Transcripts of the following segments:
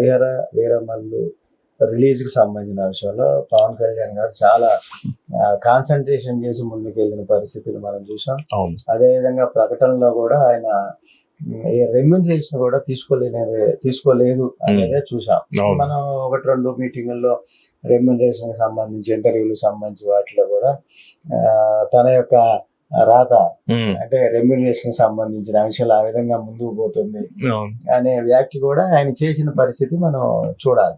హరిహర వీరమల్లు రిలీజ్కి సంబంధించిన విషయంలో పవన్ కళ్యాణ్ గారు చాలా కాన్సన్ట్రేషన్ చేసి ముందుకెళ్ళిన పరిస్థితులు మనం చూసాం. అవును. అదే విధంగా ప్రకటనలో కూడా ఆయన రెమ్యునరేషన్ కూడా తీసుకోలేనిది తీసుకోలేదు అనేది చూసాం. మనం ఒకటి రెండు మీటింగుల్లో రెమ్యునరేషన్ సంబంధించి ఇంటర్వ్యూలకు సంబంధించి వాటిలో కూడా తన యొక్క రాత అంటే రెమ్యునరేషన్ సంబంధించిన అంశాలు ఆ విధంగా ముందుకు పోతుంది. అనే వ్యాఖ్య కూడా ఆయన చేసిన పరిస్థితి మనం చూడాలి.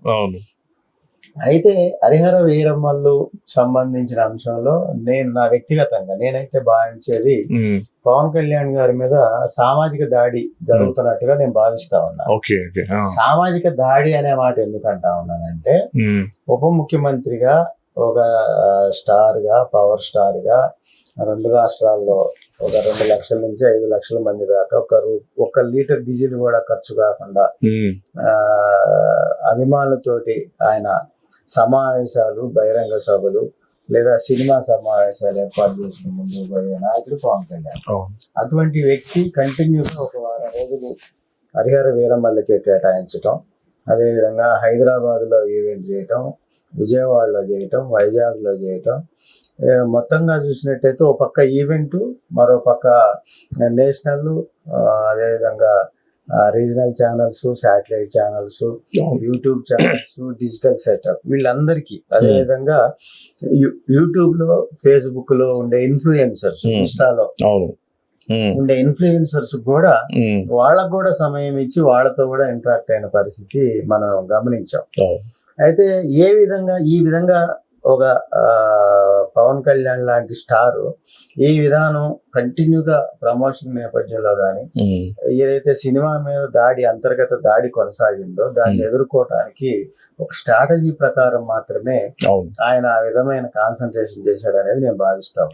అయితే హరిహర వీరమ్మలు సంబంధించిన అంశంలో నేను నా వ్యక్తిగతంగా నేనైతే భావించేది పవన్ కళ్యాణ్ గారి మీద సామాజిక దాడి జరుగుతున్నట్టుగా నేను భావిస్తా ఉన్నా. సామాజిక దాడి అనే మాట ఎందుకు అంటా ఉన్నానంటే ఉప ముఖ్యమంత్రిగా ఒక ఆ, స్టార్గా పవర్ స్టార్గా రెండు రాష్ట్రాల్లో ఒక రెండు లక్షల నుంచి ఐదు లక్షల మంది దాకా ఒక రూ- ఒక లీటర్ డీజిల్ కూడా ఖర్చు కాకుండా అభిమానులతోటి ఆయన సమావేశాలు బహిరంగ సభలు లేదా సినిమా సమావేశాలు ఏర్పాటు చేసిన ముందు పోయే నాయకుడు పవన్ కళ్యాణ్. అటువంటి వ్యక్తి కంటిన్యూగా ఒక వారం రోజులు హరిహర వీరమల్లకి కేటాయించటం అదేవిధంగా హైదరాబాద్లో ఈవెంట్ చేయటం విజయవాడలో చేయటం వైజాగ్లో చేయటం. మొత్తంగా చూసినట్టయితే ఒక పక్క ఈవెంట్ మరో పక్క నేషనల్ అదేవిధంగా regional channels satellite channels YouTube channels digital setup వీళ్ళందరికీ. అదేవిధంగా యూట్యూబ్లో ఫేస్బుక్లో ఉండే ఇన్ఫ్లుయెన్సర్స్. ఇన్స్టాలో ఉండే ఇన్ఫ్లుయెన్సర్స్ కూడా వాళ్ళకు కూడా సమయం ఇచ్చి వాళ్ళతో కూడా ఇంటరాక్ట్ అయిన పరిస్థితి మనం గమనించాం. అయితే ఏ విధంగా ఈ విధంగా ఒక పవన్ కళ్యాణ్ లాంటి స్టార్ ఈ విధానం కంటిన్యూగా ప్రమోషన్ నేపథ్యంలో కానీ ఏదైతే సినిమా మీద దాడి అంతర్గత దాడి కొనసాగిందో దాన్ని. ఎదుర్కోవటానికి ఒక స్ట్రాటజీ ప్రకారం మాత్రమే ఆయన ఆ విధమైన కాన్సన్ట్రేషన్ చేశాడు అనేది నేను భావిస్తాను